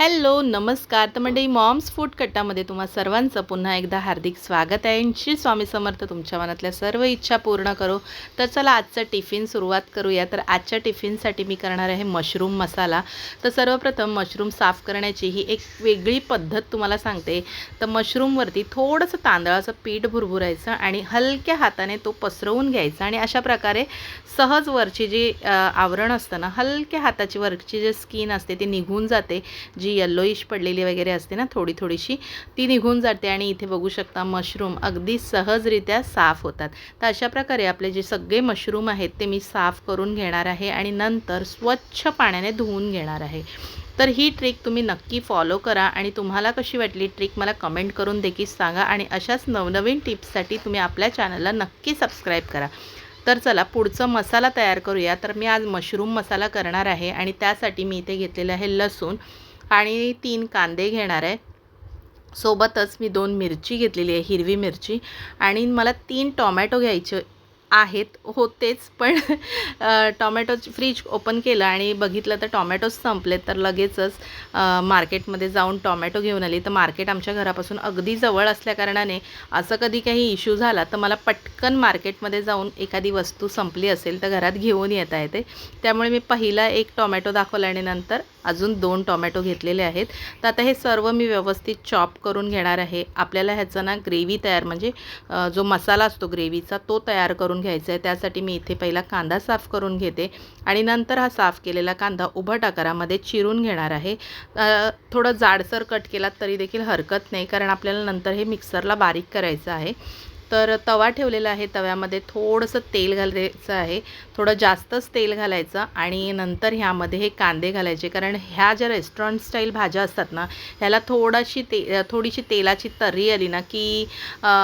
Hello नमस्कार. तर म्हणजे मॉम्स फूड कट्टामध्ये तुम्हा सर्वांचं पुन्हा एकदा हार्दिक स्वागत आहे. श्री स्वामी समर्थ तुमच्या मनातल्या सर्व इच्छा पूर्ण करू. तर चला आजचं टिफिन सुरुवात करूया. तर आजच्या टिफिनसाठी मी करणार आहे मशरूम मसाला. तर सर्वप्रथम मशरूम साफ करण्याची ही एक वेगळी पद्धत तुम्हाला सांगते. तर मशरूमवरती थोडंसं तांदळाचं पीठ भुरभुरायचं आणि हलक्या हाताने तो पसरवून घ्यायचा. आणि अशा प्रकारे सहज वरची जी आवरण असतं ना हलक्या हाताची वरची जी स्किन असते ती निघून जाते. जी येल्लोइश पडलेली वगैरे असते ना थोडी थोडीशी ती निघून जाते आणि इथे बघू शकता मशरूम अगदी सहजरित्या साफ होतात. तर अशा प्रकारे आपले जे सगळे मशरूम आहेत ते मी साफ करून घेणार आहे आणि नंतर स्वच्छ पाण्याने धुवून घेणार आहे. तर ही ट्रिक तुम्ही नक्की फॉलो करा आणि तुम्हाला कशी वाटली ट्रिक मला कमेंट करून देखील सांगा आणि अशाच नवनवीन टिप्ससाठी तुम्ही आपल्या चॅनलला नक्की सबस्क्राईब करा. तर चला पुढचं मसाला तयार करूया. तर मी आज मशरूम मसाला करणार आहे आणि त्यासाठी मी इथे घेतलेलं आहे लसूण. आणि तीन कांदे घेणार आहे. सोबतच मी दोन मिरची घेतलेली आहे हिरवी मिरची. आणि मला तीन टॉमॅटो घ्यायचे आहेत. होतेच पण टॉमॅटो फ्रीज ओपन केलं आणि बघितलं तर टॉमॅटोच संपले तर लगेचच मार्केटमध्ये जाऊन टॉमॅटो घेऊन आली. तर मार्केट आमच्या घरापासून अगदी जवळ असल्याकारणाने असं कधी काही इश्यू झाला तर मला पटकन मार्केटमध्ये जाऊन एखादी वस्तू संपली असेल तर घरात घेऊन येता येते. त्यामुळे मी पहिला एक टॉमॅटो दाखवला आणि नंतर अजून दोन टॉमॅटो घेतलेले आहेत. तर आता हे सर्व मी व्यवस्थित चॉप करून घेणार आहे. आपल्याला ह्याचा ना ग्रेव्ही तयार म्हणजे जो मसाला असतो ग्रेव्हीचा तो तयार करून घ्यायचा आहे. त्यासाठी मी इथे पहिला कांदा साफ करून घेते आणि नंतर हा साफ केलेला कांदा उभट आकारामध्ये चिरून घेणार आहे. थोडं जाडसर कट केलात तरी देखील हरकत नाही कारण आपल्याला नंतर हे मिक्सरला बारीक करायचं आहे. तर तवा ठेवलेला आहे. तव्यामध्ये थोडंसं तेल घालायचं आहे. थोडं जास्तच तेल घालायचं आणि नंतर ह्यामध्ये हे कांदे घालायचे. कारण ह्या ज्या रेस्टॉरंट स्टाईल भाज्या असतात ना ह्याला थोडीशी ते थोडीशी तेलाची तर्री आली ना की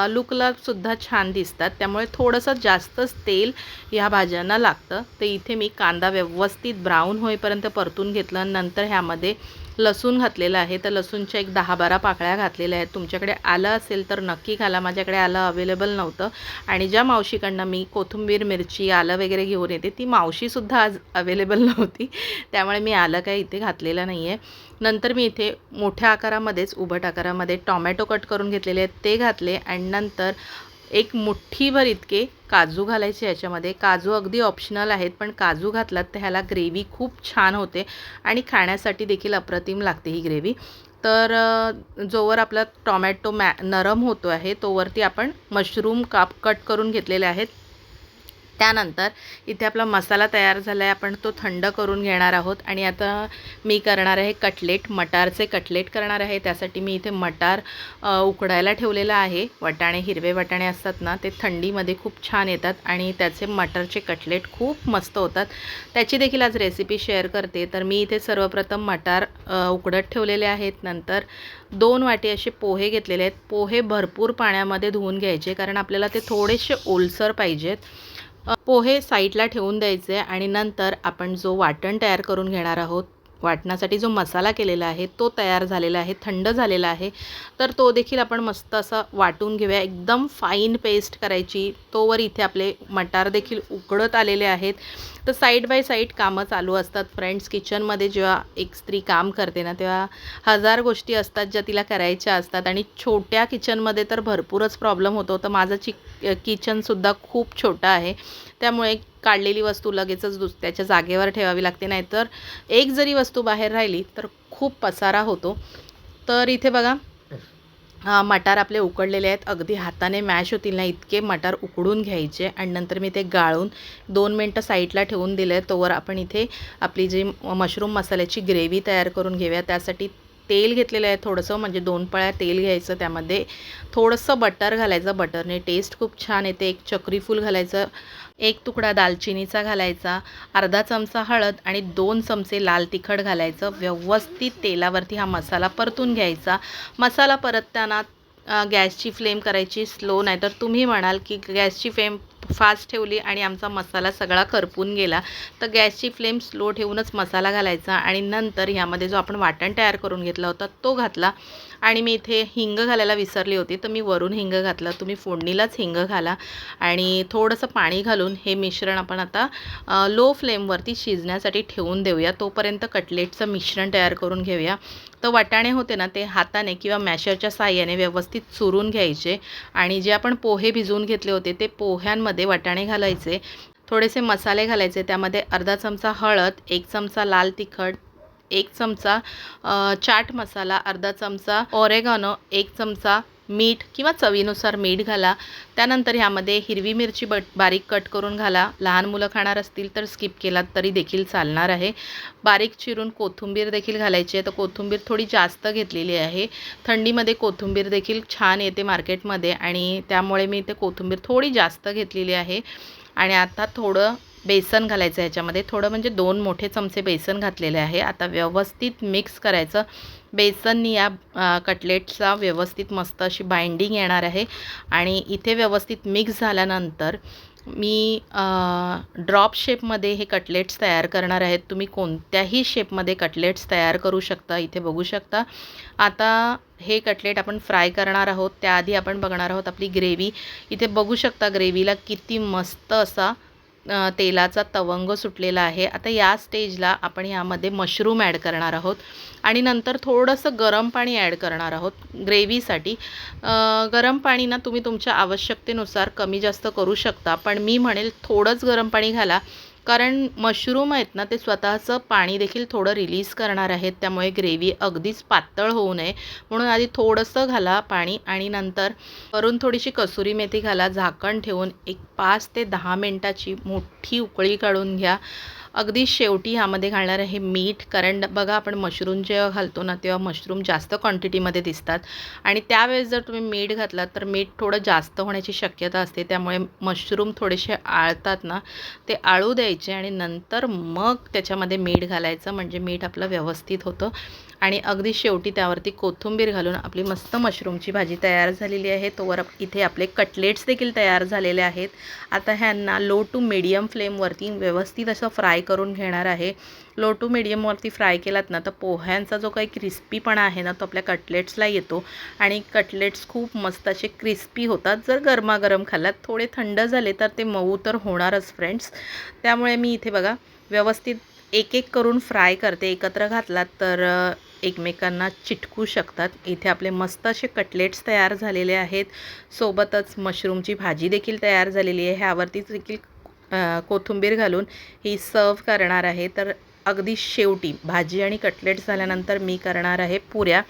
लुकलासुद्धा छान दिसतात. त्यामुळे थोडंसं जास्तच तेल ह्या भाज्यांना लागतं. तर इथे मी कांदा व्यवस्थित ब्राऊन होईपर्यंत परतून घेतलं. नंतर ह्यामध्ये लसूण घातलेलं आहे. तर लसूणच्या एक दहा बारा पाकळ्या घातलेल्या आहेत. तुमच्याकडे आलं असेल तर नक्की घाला. माझ्याकडे आलं अवेलेबल नव्हतं. आणि ज्या मावशीकडनं मी कोथिंबीर मिरची आलं वगैरे घेऊन येते ती मावशीसुद्धा आज अवेलेबल नव्हती. त्यामुळे मी आलं काही इथे घातलेलं नाही आहे नंतर मी इथे मोठ्या आकारामध्येच उभट आकारामध्ये टॉमॅटो कट करून घेतलेले आहेत. ते घातले आणि नंतर एक मुठ्ठीभर इतके काजू घालायचे याच्यामध्ये. काजू अगदी ऑप्शनल आहेत पण काजू घातलात तर ह्याला ग्रेव्ही खूप छान होते आणि खाण्यासाठी देखील अप्रतिम लागते ही ग्रेव्ही तर जोवर आपला टॉमॅटो मॅ नरम होतो आहे तोवरती आपण मशरूम काप कट करून घेतलेले आहेत. त्यानंतर इथे आपला मसाला तयार झाला आहे आपण तो थंड करून घेणार आहोत. आणि आता मी करणार आहे कटलेट मटारचे कटलेट करणार आहे. त्यासाठी मी इथे मटार उकडायला ठेवलेला आहे. वटाणे हिरवे वटाणे असतात ना ते थंडीमध्ये खूप छान येतात. आणि त्याचे मटरचे कटलेट खूप मस्त होतात. त्याची देखील आज रेसिपी शेअर करते. तर मी इथे सर्वप्रथम मटार उकडत ठेवलेले आहेत. नंतर दोन वाटी असे पोहे घेतलेले आहेत. पोहे भरपूर पाण्यामध्ये धुवून घ्यायचे कारण आपल्याला ते थोडेसे ओलसर पाहिजेत. पोहे साईडला ठेवून द्यायचे आणि नंतर आपण जो वाटण तयार करून घेणार आहोत वाटण्यासाठी जो मसाला केलेला आहे तो तयार झालेला आहे थंड झालेला आहे तर तो देखील आपण मस्त असं वाटून घेऊया. एकदम फाईन पेस्ट करायची. तोवर इथे आपले मटार देखील उकडत आलेले आहेत. तर साईड बाय साईड कामं चालू असतात. फ्रेंड्स किचनमध्ये जेव्हा एक स्त्री काम करते ना तेव्हा हजार गोष्टी असतात ज्या तिला करायच्या असतात. आणि छोट्या किचनमध्ये तर भरपूरच प्रॉब्लेम होतो. तर माझं चि किचनसुद्धा खूप छोटं आहे. त्यामुळे काढलेली वस्तू लगेचच दुस त्याच्या जागेवर ठेवावी लागते. नाहीतर एक जरी वस्तू बाहेर राहिली तर खूप पसारा होतो. तर इथे बघा मटार आपले उकडलेले आहेत. अगदी हाताने मॅश होतील. ना इतके मटार उकडून घ्यायचे आणि नंतर मी ते गाळून दोन मिनटं साईडला ठेवून दिले तोवर आपण इथे आपली जी मशरूम मसाल्याची ग्रेव्ही तयार करून घेऊया. त्यासाठी तेल घेतलेलं आहे थोडंसं म्हणजे दोन पळ्या तेल घ्यायचं त्यामध्ये. थोडंसं बटर घालायचं. बटरने टेस्ट खूप छान येते. एक चक्रीफूल घालायचं. एक तुकडा दालचिनीचा घालायचा अर्धा चमचा हळद आणि दोन चमचे लाल तिखट घालायचं. व्यवस्थित तेलावरती हा मसाला परतून घ्यायचा. मसाला परतताना गॅसची फ्लेम करायची स्लो नाहीतर तुम्ही म्हणाल की गॅसची फ्लेम फास्ट ठेवली आणि आमचा मसाला सगळा करपून गेला. तर गॅसची फ्लेम स्लो ठेवूनच मसाला घालायचा आणि नंतर ह्यामध्ये जो आपण वाटण तयार करून घेतला होता तो घातला. आणि मी इथे हिंग घालायला विसरली होती तर मी वरून हिंग घातलं. तुम्ही फोडणीलाच हिंग घाला. आणि थोडंसं पाणी घालून हे मिश्रण आपण आता लो फ्लेमवरती शिजण्यासाठी ठेवून देऊया. तोपर्यंत कटलेटचं मिश्रण तयार करून घेऊया. तर वाटाणे होते ना ते हाताने किंवा मॅशरच्या साह्याने व्यवस्थित चुरून घ्यायचे. आणि जे आपण पोहे भिजवून घेतले होते ते पोह्यांमध्ये वाटाणे घालायचे. थोडेसे मसाले घालायचे. त्यामध्ये अर्धा चमचा हळद एक चमचा लाल तिखट एक चमचा चाट मसाला अर्धा चमचा ओरेगानो एक चमचा मीठ किंवा चवीनुसार मीठ घाला. त्यानंतर ह्यामध्ये हिरवी मिरची बट बारीक कट करून घाला. लहान मुलं खाणार असतील तर स्किप केलात तरी देखील चालणार आहे. बारीक चिरून कोथिंबीर देखील घालायची आहे. तर कोथिंबीर थोडी जास्त घेतलेली आहे. थंडीमध्ये कोथिंबीर देखील छान येते मार्केटमध्ये आणि त्यामुळे मी इथे कोथिंबीर थोडी जास्त घेतलेली आहे. आणि आता थोडं बेसन घालायचं ह्याच्यामध्ये. याच्यामध्ये थोडं म्हणजे दोन मोठे चमचे बेसन घातलेले आहे. आता व्यवस्थित मिक्स करायचं. बेसननी या कटलेटचा व्यवस्थित मस्त अशी बाइंडिंग येणार आहे. आणि इथे व्यवस्थित मिक्स झाल्यानंतर मी ड्रॉप शेपमध्ये हे कटलेट्स तयार करणार आहेत तुम्ही कोणत्याही शेपमध्ये कटलेट्स तयार करू शकता. इथे बघू शकता. आता हे कटलेट आपण फ्राय करणार आहोत. त्याआधी आपण बघणार आहोत आपली ग्रेव्ही इथे बघू शकता ग्रेव्हीला किती मस्त असा तेलाचा तवंग सुटलेला आहे. आता या स्टेजला आपण यामध्ये मशरूम ॲड करणार आहोत. आणि नंतर थोडंसं गरम पाणी ॲड करणार आहोत ग्रेव्हीसाठी. गरम पाणी ना तुम्ही तुमच्या आवश्यकतेनुसार कमी जास्त करू शकता. पण मी म्हणेल थोडंच गरम पाणी घाला. कारण मशरूम आहेत ना ते स्वतःचं पाणी देखील थोडं रिलीज करणार आहेत. त्यामुळे ग्रेव्ही अगदीच पातळ होऊ नये. म्हणून आधी थोडंसं घाला पाणी आणि नंतर वरून थोडीशी कसुरी मेथी घाला. झाकण ठेवून एक पाच ते दहा मिनटाची मोठी उकळी काढून घ्या. अगदी शेवटी ह्यामध्ये घालणार आहे मीठ कारण बघा आपण मशरूम जेव्हा घालतो ना तेव्हा मशरूम जास्त क्वांटिटीमध्ये दिसतात. आणि त्यावेळेस जर तुम्ही मीठ घातलात तर मीठ थोडं जास्त होण्याची शक्यता असते. त्यामुळे मशरूम थोडेसे आळतात ना ते आळू द्यायचे आणि नंतर मग त्याच्यामध्ये मीठ घालायचं. म्हणजे मीठ आपलं व्यवस्थित होतं. आणि अगदी शेवटी त्यावरती कोथिंबीर घालून आपली मस्त मशरूमची भाजी तयार झालेली आहे. तोवर इथे आपले कटलेट्स देखील तयार झालेले आहेत. आता ह्यांना लो टू मिडियम फ्लेमवरती व्यवस्थित असं फ्राय करून घेणार आहे. लो टू मिडियमवरती फ्राय केलात ना तर पोह्यांचा जो काही क्रिस्पीपणा आहे ना तो आपल्या कटलेट्सला येतो. आणि कटलेट्स खूप मस्त असे क्रिस्पी होतात. जर गरमागरम खाल्लात थोडे थंड झाले तर ते मऊ तर होणारच फ्रेंड्स त्यामुळे मी इथे बघा व्यवस्थित एक एक करून फ्राय करते एकत्र घातलात तर एकमेकांना चिटकू शकतात. इथे आपले मस्त असे कटलेट्स तयार झालेले आहेत. सोबतच मशरूमची भाजी देखील तयार झालेली आहे. ह्यावरतीच देखील कोथिंबीर घालून ही सर्व करणार आहे. तर अगदी शेवटी भाजी आणि कटलेट्स झाल्यानंतर मी करणार आहे पुऱ्या.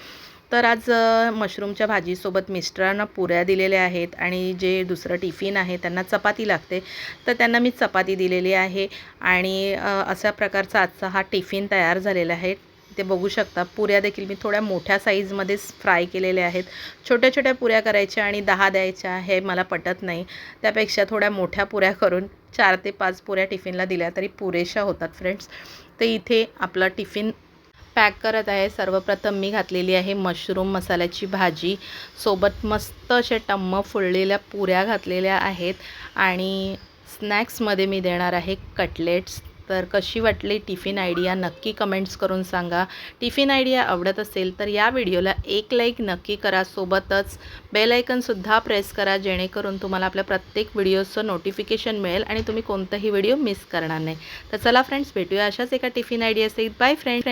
तर आज मशरूमच्या भाजीसोबत मिस्टरांना पुऱ्या दिलेल्या आहेत आणि जे दुसरं टिफिन आहे त्यांना चपाती लागते. तर त्यांना मी चपाती दिलेली आहे आणि अशा प्रकारचा आजचा हा टिफिन तयार झालेला आहे. ते बघू शकता पुऱ्या देखील मी थोड्या मोठ्या साईजमध्येच फ्राय केलेल्या आहेत. छोट्या छोट्या पुऱ्या करायच्या आणि दहा द्यायच्या हे मला पटत नाही. त्यापेक्षा थोड्या मोठ्या पुऱ्या करून चार ते पाच पुऱ्या टिफिनला दिल्या तरी पुरेशा होतात फ्रेंड्स. तर इथे आपला टिफिन पॅक करत आहे. सर्वप्रथम मी घातलेली आहे मशरूम मसाल्याची भाजी. सोबत मस्त अशा टम्म फुललेल्या पुऱ्या घातलेल्या आहेत. आणि स्नॅक्समध्ये मी देणार आहे कटलेट्स तर कशी वाटली टिफिन आयडिया नक्की कमेंट्स करून सांगा. टिफिन आयडिया आवडत असेल तर या व्हिडिओला एक लाईक नक्की करा. सोबतच बेलायकनसुद्धा प्रेस करा जेणेकरून तुम्हाला आपल्या प्रत्येक व्हिडिओचं नोटिफिकेशन मिळेल आणि तुम्ही कोणताही व्हिडिओ मिस करणार नाही. तर चला फ्रेंड्स भेटूया अशाच एका टिफिन आयडियासहित बाय फ्रेंड